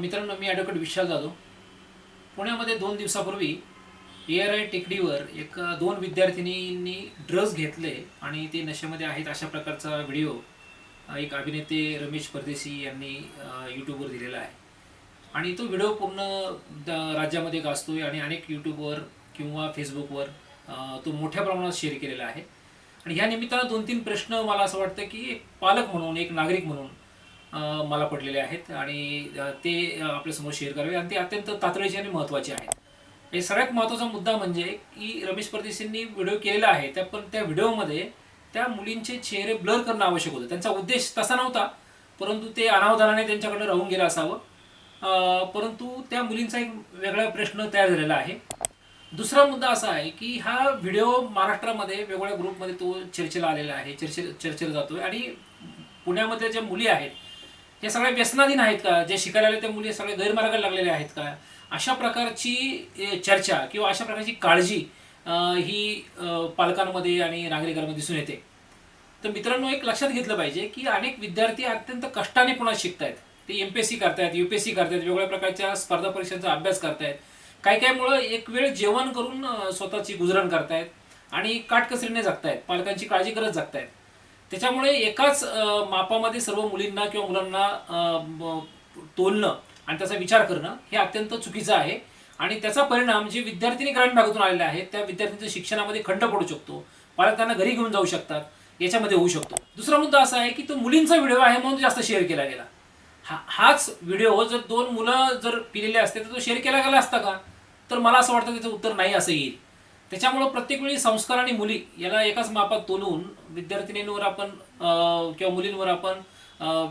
मित्रांनो मी ॲडव्होकेट विशाल जाधव. पुण्यामध्ये दोन दिवसापूर्वी ए आर आय टेकडीवर एक दोन विद्यार्थिनींनी ड्रग्ज घेतले आणि ते नशेमध्ये आहेत अशा प्रकारचा व्हिडिओ एक अभिनेते रमेश परदेशी यांनी यूट्यूबवर दिलेला आहे. आणि तो व्हिडिओ पूर्ण द- राज्यामध्ये गाजतोय आणि अनेक यूट्यूबवर किंवा फेसबुकवर तो मोठ्या प्रमाणात शेअर केलेला आहे. आणि ह्या निमित्तानं दोन तीन प्रश्न मला असं वाटतं की पालक म्हणून एक नागरिक म्हणून मला पडलेले आहेत आणि ते आपल्यासमोर शेअर करावे आणि ते अत्यंत तातडीचे आणि महत्त्वाचे आहेत. हे सगळ्यात महत्त्वाचा मुद्दा म्हणजे की रमेश परदेशींनी व्हिडिओ केलेला आहे त्या पण त्या व्हिडिओमध्ये त्या मुलींचे चेहरे ब्लर करणं आवश्यक होतं. त्यांचा उद्देश तसा नव्हता परंतु ते अनावधानाने त्यांच्याकडे राहून गेलं असावं. परंतु त्या मुलींचा एक वेगळा प्रश्न तयार झालेला आहे. दुसरा मुद्दा असा आहे की हा व्हिडिओ महाराष्ट्रामध्ये वेगवेगळ्या ग्रुपमध्ये तो चर्चेला आलेला आहे चर्चे चर्चेला जातोय आणि पुण्यामध्ये ज्या मुली आहेत हे सगळे व्यसनाधीन आहेत का? जे शिकायला आले त्या मुली सगळे गैरमार्गाला लागलेल्या आहेत का? अशा प्रकारची चर्चा किंवा अशा प्रकारची काळजी ही पालकांमध्ये आणि नागरिकांमध्ये दिसून येते. तर मित्रांनो एक लक्षात घेतलं पाहिजे की अनेक विद्यार्थी अत्यंत कष्टाने पुन्हा शिकतायत. ते एम पी एस सी करतायत यू पी एस सी करतायत वेगवेगळ्या प्रकारच्या स्पर्धा परीक्षांचा अभ्यास करतायत. काही काही मुळे एक वेळ जेवण करून स्वतःची गुजरण करतायत आणि काटकसरीने जगतायत. पालकांची काळजी करत जगतायत. त्याच्यामुळे एकाच मापामध्ये सर्व मुलींना किंवा मुलांना तोलणं आणि त्याचा विचार करणं हे अत्यंत चुकीचं आहे. आणि त्याचा परिणाम जे विद्यार्थिनी ग्रामीण भागातून आलेले आहेत त्या विद्यार्थ्यांच्या शिक्षणामध्ये खंड पडू शकतो. पालक त्यांना घरी घेऊन जाऊ शकतात. याच्यामध्ये होऊ शकतो. दुसरा मुद्दा असा आहे की तो मुलींचा व्हिडिओ आहे म्हणून जास्त शेअर केला गेला. हा हाच व्हिडिओ जर दोन मुलं जर पिलेले असते तर तो शेअर केला गेला असता का? तर मला असं वाटतं त्याचं उत्तर नाही असं येईल. त्याच्यामुळं प्रत्येक वेळी संस्कार आणि मुली याला एकाच मापात तोलून विद्यार्थिनींवर आपण किंवा मुलींवर आपण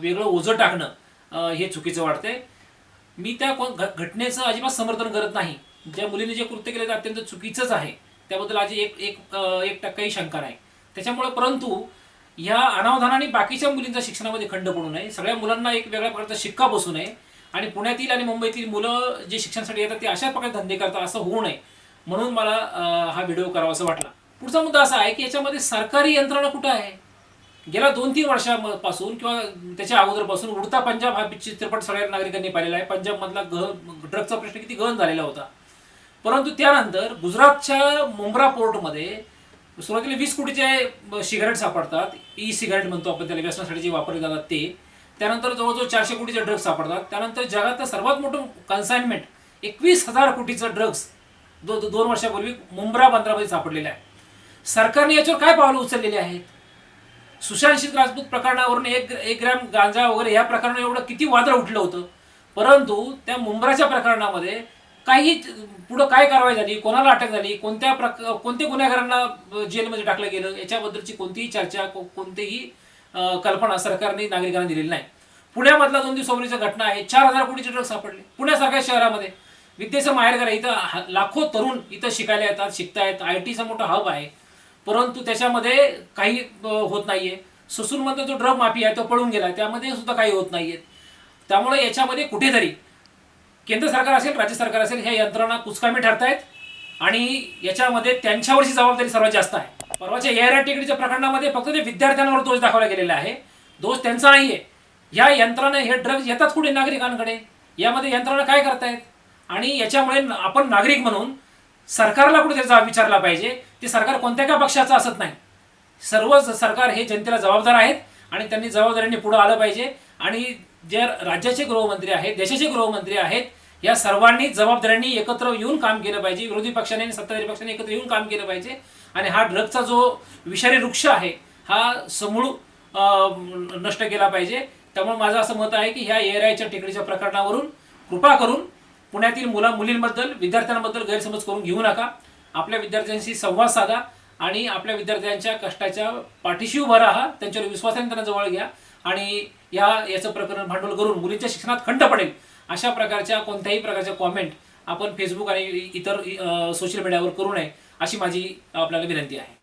वेगळं ओझं टाकणं हे चुकीचं वाटतंय. मी त्या कोण घ- घटनेचं अजिबात समर्थन करत नाही. ज्या मुलीने जे कृत्य केलं ते अत्यंत चुकीचंच आहे. त्याबद्दल आज एक एक एक टक्काही शंका नाही. त्याच्यामुळे परंतु ह्या अनावधानाने बाकीच्या मुलींच्या शिक्षणामध्ये खंड पडू नये. सगळ्या मुलांना एक वेगळ्या प्रकारचा शिक्का बसू नये. आणि पुण्यातील आणि मुंबईतील मुलं जे शिक्षणासाठी येतात ते अशा प्रकारे धंदे करतात असं होऊ नये. म्हणून मला हा व्हिडिओ करावा असं वाटला. पुढचा मुद्दा असा आहे की याच्यामध्ये सरकारी यंत्रणा कुठं आहे? गेल्या दोन तीन वर्षापासून किंवा त्याच्या अगोदरपासून उडता पंजाब हा चित्रपट सगळ्या नागरिकांनी पाहिलेला आहे. पंजाबमधला गह ड्रगचा प्रश्न किती गहन झालेला होता. परंतु त्यानंतर गुजरातच्या मुंब्रा पोर्टमध्ये सुरुवातीला वीस कोटीचे सिगारेट सापडतात. ई सिगारेट म्हणतो आपण त्याला व्यसनासाठी जे वापरले जातात ते. त्यानंतर जवळजवळ चारशे कोटीचे ड्रग्स सापडतात. त्यानंतर जगातलं सर्वात मोठं कन्साइनमेंट एकवीस हजार कोटीचं ड्रग्स दो दो- दोन वर्षापूर्वी मुंब्रा बंदरामध्ये सापडलेला आहे. सरकारने याच्यावर काय पावलं उचललेली आहेत? सुशांत सिंग राजपूत प्रकरणावरून एक एक ग्रॅम गांजा वगैरे या प्रकरणावर एवढं किती वादळ उठलं होतं? परंतु त्या मुंब्राच्या प्रकरणामध्ये काही पुढं काय कारवाई झाली? कोणाला अटक झाली? कोणत्या प्रक कोणत्या गुन्हेगारांना जेलमध्ये टाकलं गेलं? याच्याबद्दलची कोणतीही चर्चा को- कोणतीही कल्पना सरकारने नागरिकांना दिलेली नाही. पुण्यामधला दोन दिवसापूर्वीची घटना आहे. चार हजार कोटीचे ड्रग सापडले. पुण्यासारख्या शहरामध्ये. विद्येचं माहेरघर आहे इथं हा- लाखो तरुण इथं शिकायला येतात शिकतायत. आय टीचा मोठा हब आहे. परंतु त्याच्यामध्ये काही होत नाहीये. ससूनमध्ये जो ड्रग माफी आहे तो पळून गेला. त्यामध्ये सुद्धा काही होत नाहीये. त्यामुळे याच्यामध्ये कुठेतरी केंद्र सरकार असेल राज्य सरकार असेल ह्या यंत्रणा कुचकामी ठरतायत. आणि याच्यामध्ये त्यांच्यावरची जबाबदारी सर्वात जास्त आहे. परवाच्या एअर टेकडीच्या प्रकरणामध्ये फक्त ते विद्यार्थ्यांवर दोष दाखवला गेलेला आहे. दोष त्यांचा नाहीये. या यंत्रणा हे ड्रग्ज येतात कुठे नागरिकांकडे? यामध्ये यंत्रणा काय करतायत? आणि याच्यामुळे आपण नागरिक म्हणून सरकारला कुठे त्याचा विचारला पाहिजे. ते सरकार कोणत्या का पक्षाचं असत नाही. सर्व सरकार हे जनतेला जबाबदार आहेत आणि त्यांनी जबाबदारीने पुढे आलं पाहिजे. आणि जे राज्याचे गृहमंत्री आहेत देशाचे गृहमंत्री आहेत या सर्वांनी जबाबदाऱ्यांनी एकत्र येऊन काम केलं पाहिजे. विरोधी पक्षाने आणि सत्ताधारी पक्षाने एकत्र येऊन काम केलं पाहिजे. आणि हा ड्रगचा जो विषारी वृक्ष आहे हा समूळ नष्ट केला पाहिजे. त्यामुळे माझं असं मत आहे की ह्या एअर आयच्या टेकडीच्या प्रकरणावरून कृपा करून पुण्यातील मुला मुलींबद्दल विद्यार्थ्यांबद्दल गैरसमज करून घेऊ नका. आपल्या विद्यार्थ्यांशी संवाद साधा आणि आपल्या विद्यार्थ्यांच्या कष्टाच्या पाठीशी उभा राहा. त्यांच्यावर विश्वासाने त्यांना जवळ घ्या आणि या याचं प्रकरण भांडवल करून मुलींच्या शिक्षणात खंड पडेल. अशा प्रकारच्या कोणत्याही प्रकारच्या कॉमेंट आपण फेसबुक आणि इतर सोशल मीडियावर करू नये अशी माझी आपल्याला विनंती आहे.